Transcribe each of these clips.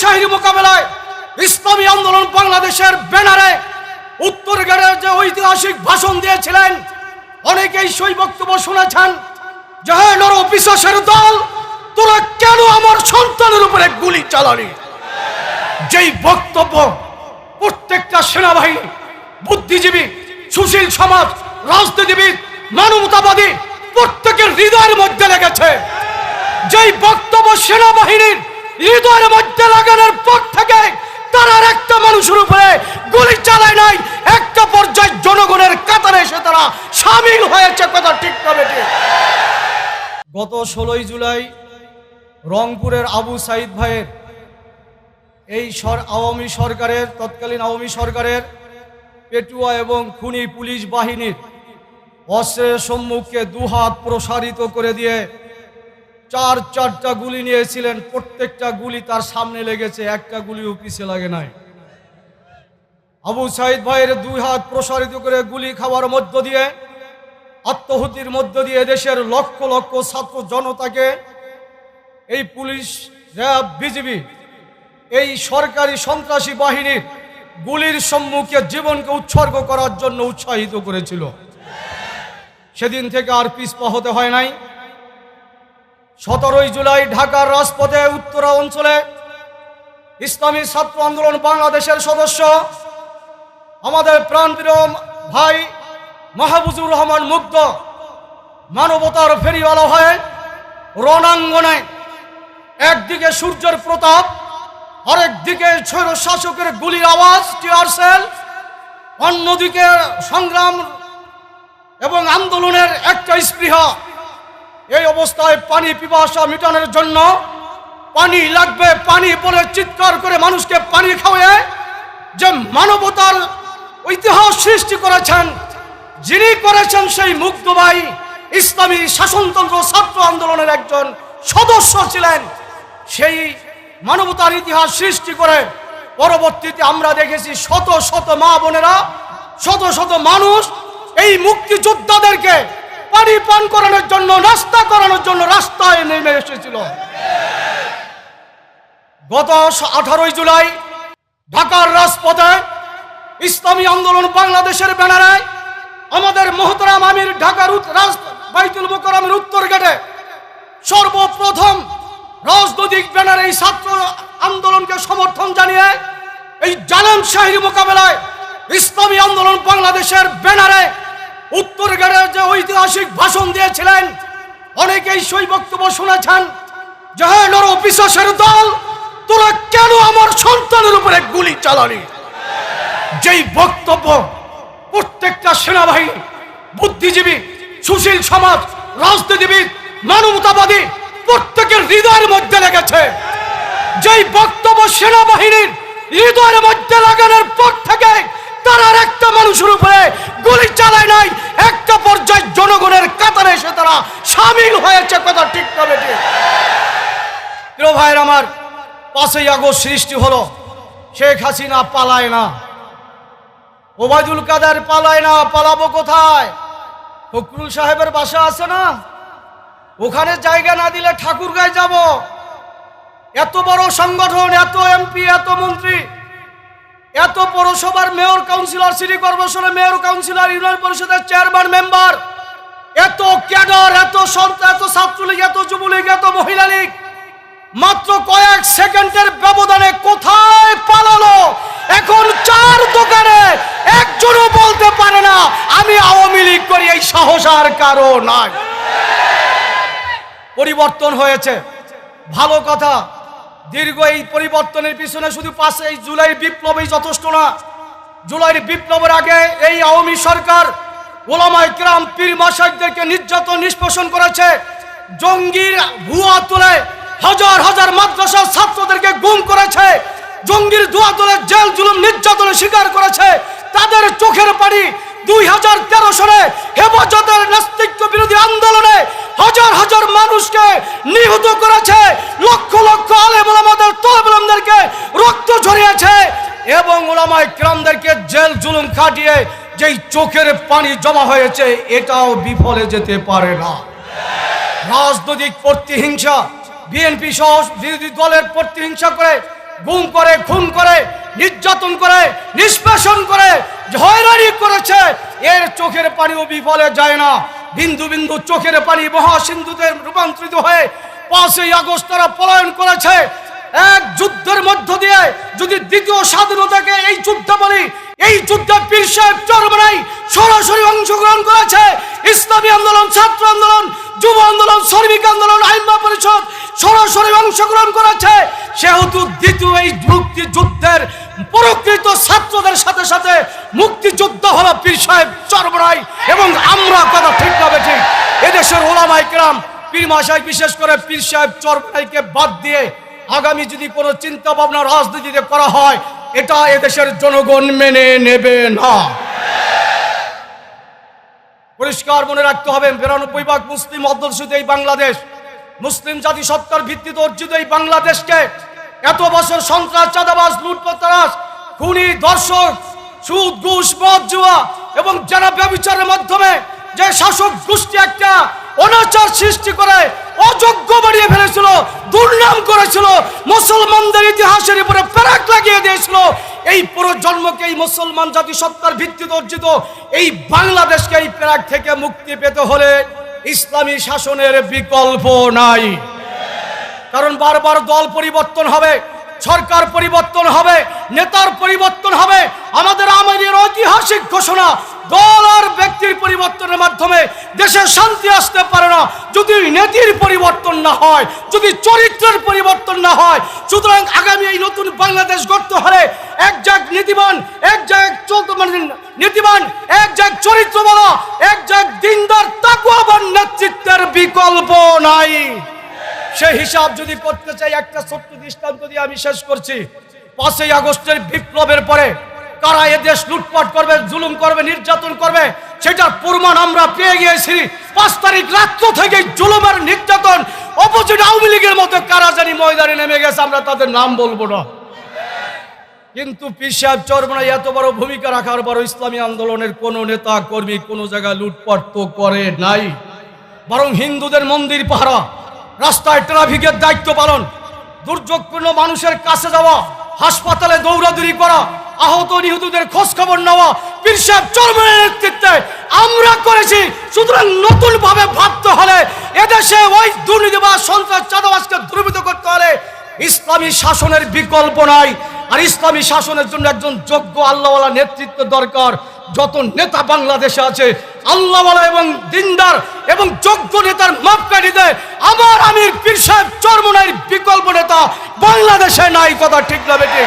শাহীর মোকাবেলায় ইসলামী আন্দোলন বাংলাদেশের ব্যানারে উত্তর যে ঐতিহাসিক ভাষণ দিয়েছিলেন, অনেকেই সেই বক্তব্য শুনেছেন যে বিশ্বাসের দল, তোরা কেন আমার সন্তানের উপরে গুলি চালালি? যেই বক্তব্য প্রত্যেকটা সেনাবাহিনী বুদ্ধিজীবী, সুশীল সমাজ, রাজনীতিবিদ, মানবতাবাদী প্রত্যেকের হৃদয়ের মধ্যে লেগেছে। যেই বক্তব্য সেনাবাহিনীর হৃদয়ের মধ্যে লাগানোর পর থেকে তারা একটা মানুষের উপরে গুলি চালায় নাই। একটা পর্যায়ে জনগণের কাতারে এসে তারা সামিল হয়েছে। কথা ঠিক তবে গত ষোলোই জুলাই রংপুরের আবু সাইদ ভাইয়ের এই সর আওয়ামী সরকারের, তৎকালীন আওয়ামী সরকারের পেটুয়া এবং খুনি পুলিশ বাহিনীর অস্ত্রের সম্মুখে দুহাত প্রসারিত করে দিয়ে চার, চারটা গুলি নিয়েছিলেন, প্রত্যেকটা গুলি তার সামনে লেগেছে, একটা গুলিও পিছে লাগে নাই। আবু সাইদ ভাইয়ের দুই হাত প্রসারিত করে গুলি খাওয়ার মধ্য দিয়ে, আত্মহুতির মধ্য দিয়ে দেশের লক্ষ লক্ষ ছাত্র জনতাকে এই পুলিশ, র্যাব, বিজিবি, এই সরকারি সন্ত্রাসী বাহিনীর গুলির সম্মুখে জীবনকে উৎসর্গ করার জন্য উৎসাহিত করেছিল। সেদিন থেকে আর পিছপা হতে হয় নাই। সতেরোই জুলাই ঢাকার রাজপথে উত্তরা অঞ্চলে ইসলামী ছাত্র আন্দোলন বাংলাদেশের সদস্য, আমাদের প্রাণপ্রিয় ভাই মাহবুজুর রহমান মুগ্ধ মানবতার ফেরিওয়ালা হয়ে রণাঙ্গনে একদিকে সূর্যের প্রতাপ আরেক দিকে ছৈর শাসকের গুলির আওয়াজ, টিয়ার সেল, অন্যদিকে সংগ্রাম এবং আন্দোলনের একটা স্পৃহা। এই অবস্থায় পানি পিপাসা মিটানোর জন্য পানি লাগবে, পানি বলে চিৎকার করে মানুষকে পানি খাওয়ায় যে মানবতার ইতিহাস সৃষ্টি করেছেন, যিনি করেছেন সেই মুগ্ধবাই ইসলামী শাসনতন্ত্র ছাত্র আন্দোলনের একজন সদস্য ছিলেন। সেই মানবতার ইতিহাস সৃষ্টি করে পরবর্তীতে আমরা দেখেছি শত শত মা বোনেরা, শত শত মানুষ এই মুক্তিযোদ্ধাদেরকে পানি পান করানোর জন্য, নাস্তা করানোর জন্য রাস্তায় নেমে এসেছিল। গত আঠারোই জুলাই ঢাকার রাজপথে ইসলামী আন্দোলন বাংলাদেশের ব্যানারে আমাদের মোহতরাম আমির ঢাকার বাইতুল মোকরামের উত্তর গেটে সর্বপ্রথম রাজনৈতিক ব্যানারে এই ছাত্র আন্দোলনকে সমর্থন জানিয়ে এই জানান শাহীর মোকাবেলায় ইসলামী আন্দোলন বাংলাদেশের ব্যানারে উত্তর গেটে যে ঐতিহাসিক ভাষণ দিয়েছিলেন, অনেকেই সেই বক্তব্য শুনেছেন হে বিশ্বাসের দল, তোরা কেন আমার সন্তানের উপরে গুলি চালালি? যেই বক্তব্য প্রত্যেকটা সেনাবাহিনী বুদ্ধিজীবী, সুশীল সমাজ, রাজনীতিবিদ, মানবতাবাদী, প্রত্যেকের হৃদয়ের মধ্যে লেগেছে। যেই বক্তব্য সেনাবাহিনীর হৃদয়ের মধ্যে লাগানোর পর থেকে তারা একটা মানুষের উপরে গুলি চালায় নাই। একটা পর্যায়ে জনগণের কাতারে এসে তারা সামিল হয়েছে। কথা ঠিক প্রিয় ভাইয়ের আমার, পাঁচই আগস্ট সৃষ্টি হলো। শেখ হাসিনা পালায় না। ওবায়দুল কাদের পালায় না, পালাবো কোথায়? ফখরুল সাহেবের বাসা আছে না? ওখানে জায়গা না দিলে ঠাকুরগাঁয় যাব। এত বড় সংগঠন, এত এমপি, এত মন্ত্রী এত পৌরসভার মেয়র কাউন্সিলর, সিটি কর্পোরেশনের মেয়র কাউন্সিলর, ইউনিয়ন পরিষদের চেয়ারম্যান, মেম্বার। এত ক্যাডার, এত এত ছাত্রলীগ, এত যুবলীগ, এত মহিলা লীগ মাত্র কয়েক সেকেন্ডের ব্যবধানে কোথায় পালালো? এখন চার দোকানে একজনও বলতে পারে না, আমি আওয়ামী লীগ করি, এই সাহস আর কারও নাই। পরিবর্তন হয়েছে। ভালো কথা দীর্ঘ এই পরিবর্তনের পিছনে শুধু পাশে এই জুলাই বিপ্লবই যথেষ্ট না। জুলাইয়ের বিপ্লবের আগে এই আওয়ামী সরকার ওলামাই গ্রাম পীর মাসাইদেরকে নির্যাতন, নিষ্পেষণ করেছে। জঙ্গির ভুয়া তুলে হাজার হাজার মাদ্রাসার ছাত্রদেরকে গুম করেছে। জঙ্গির ধোয়া তুলে জেল, জুলুম, নির্যাতনের শিকার করেছে। তাদের চোখের পানি দুই হাজার তেরো সালে হেফাজতের নাস্তিক্য বিরোধী আন্দোলনে হাজার হাজার মানুষকে নিহত করেছে, লক্ষ লক্ষ আলেম ওলামাদের তলবলমদেরকে রক্ত ঝরিয়েছে এবং ওলামায় গ্রামদেরকে জেল, জুলুম খাটিয়ে যেই চোখের পানি জমা হয়েছে, এটাও বিফলে যেতে পারে না। রাজনৈতিক প্রতিহিংসা, বিএনপি সহ বিরোধী দলের প্রতিহিংসা করে, গুম করে, খুন করে, নির্যাতন করে, নিষ্পেষণ করে হয়রানি করেছে। এর চোখের পানিও বিফলে যায় না। বিন্দু বিন্দু চোখের পানি মহাসিন্ধুতে রূপান্তরিত হয়ে পাঁচই আগস্ট তারা পলায়ন করেছে। এক যুদ্ধের মধ্য দিয়ে যদি দ্বিতীয় স্বাধীনতাকে এই যুদ্ধ বলি এই যুদ্ধে পীর সাহেব চরমরাই সরাসরি অংশগ্রহণ করেছে। ইসলামী আন্দোলন, ছাত্র আন্দোলন, যুব আন্দোলন, শ্রমিক আন্দোলন আইনবা পরিষদ সরাসরি অংশগ্রহণ করেছে। সেহেতু দ্বিতীয় এই মুক্তি যুদ্ধের প্রকৃত ছাত্রদের সাথে সাথে মুক্তিযুদ্ধ হলো পীর সাহেব চরমরাই এবং আমরা কথা ঠিক হবে ঠিক এদেশের ওলামাই কেরাম, পীর মাসাই বিশেষ করে পীর সাহেব চরমরাইকে বাদ দিয়ে আগামী যদি কোনো চিন্তা ভাবনা রাজনীতিতে করা হয়, এটা এদেশের জনগণ মেনে নেবে না। পরিষ্কার মনে রাখতে হবে, বিরানব্বই ভাগ মুসলিম অধ্যুষিত এই বাংলাদেশ। মুসলিম জাতি সত্তার ভিত্তিতে অর্জিত এই বাংলাদেশকে এত বছর সন্ত্রাস, চাঁদাবাজ লুটপাতারাস খুনি দর্শক সুদ, ঘুষ, মদ, জুয়া এবং যারা ব্যবচারের মাধ্যমে যে শাসক গোষ্ঠী একটা অনাচার সৃষ্টি করে, অযোগ্য বাড়িয়ে ফেলেছিল, দুর্নাম করেছিল, মুসলমানদের ইতিহাসের উপরে প্যারাক লাগিয়ে দিয়েছিল, এই পুরো জন্মকে এই মুসলমান জাতি সত্তার ভিত্তিতে অর্জিত এই বাংলাদেশকে এই প্যারাক থেকে মুক্তি পেতে হলে ইসলামী শাসনের বিকল্প নাই। কারণ বারবার দল পরিবর্তন হবে, সরকার পরিবর্তন হবে, নেতার পরিবর্তন হবে। আমাদের আমাদের ঐতিহাসিক ঘোষণা, দল আর ব্যক্তির পরিবর্তনের মাধ্যমে দেশে শান্তি আসতে পারে না। যদি নীতির পরিবর্তন না হয়, যদি চরিত্রের পরিবর্তন না হয়, সুতরাং আগামী এই নতুন বাংলাদেশ গড়তে হলে এক জায়গ নীতিবান, এক চলত মানে নীতিবান, এক চরিত্র বলা এক জায়গ দিনদার, তাকুয়াবান নেতৃত্বের বিকল্প নাই। সেই হিসাব যদি করতে চাই, একটা ছোট্ট দৃষ্টান্ত দিয়ে আমি শেষ করছি। পাঁচই আগস্টের বিপ্লবের পরে কারা এদেশ লুটপাট করবে, জুলুম করবে, নির্যাতন করবে, সেটার প্রমাণ আমরা পেয়ে গিয়েছি। পাঁচ তারিখ রাত্র থেকে জুলুমের নির্যাতন, অপোজিট আওয়ামী লীগের মতো কারা জানি ময়দানে নেমে গেছে, আমরা তাদের নাম বলব না। কিন্তু পীর সাহেব চরমনায় এত বড় ভূমিকা রাখার পর ইসলামী আন্দোলনের কোন নেতা, কর্মী কোনো জায়গায় লুটপাট তো করে নাই। বরং হিন্দুদের মন্দির পাহারা রাস্তায় ট্রাফিকের দায়িত্ব পালন, দুর্যোগপূর্ণ মানুষের কাছে যাওয়া, হাসপাতালে দৌড়াদৌড়ি করা, আহত নিহতদের খোঁজ খবর নেওয়া, পীর সাহেব চরমনের নেতৃত্বে আমরা করেছি। সুতরাং নতুন ভাবে ভাবতে হলে এদেশে ওই দুর্নীতিবাজ সন্ত্রাস চাঁদাবাজকে দ্রুবিত করতে হলে ইসলামী শাসনের বিকল্প নাই। আর ইসলামী শাসনের জন্য একজন যোগ্য আল্লাহওয়ালা নেতৃত্ব দরকার। যত নেতা বাংলাদেশে আছে, আল্লাহওয়ালা এবং দিনদার এবং যোগ্য নেতার দেয়। আমার আমির পীর সাহেব চরমনাইয়ের বিকল্প নেতা বাংলাদেশে নাই কথা ঠিক না বেটি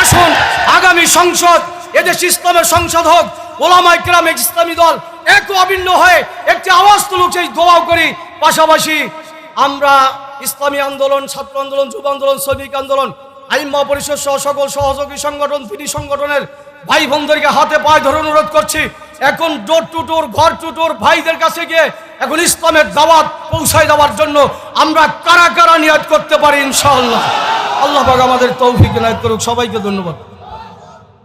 আসুন, আগামী সংসদ, এদেশ ইসলামের সংসদ হোক ওলামাই কেরাম ইসলামী দল এক অভিন্ন হয়ে একটি আওয়াজ তুলুক, সেই দোয়াও করি। পাশাপাশি আমরা ইসলামী আন্দোলন, ছাত্র আন্দোলন, যুব আন্দোলন, শ্রমিক আন্দোলন আইম্মা পরিষদ সহ সকল সহযোগী সংগঠন, তিনি সংগঠনের ভাই বোনদেরকে হাতে পায়ে ধরে অনুরোধ করছি, এখন ডোর টু ডোর ঘর টু ডোর ভাইদের কাছে গিয়ে এখন ইসলামের দাওয়াত পৌঁছায় দেওয়ার জন্য আমরা কারা কারা নিয়াদ করতে পারি ইনশাআল্লাহ। আল্লাহ আমাদের তৌফিক নায়ক করুক, সবাইকে ধন্যবাদ।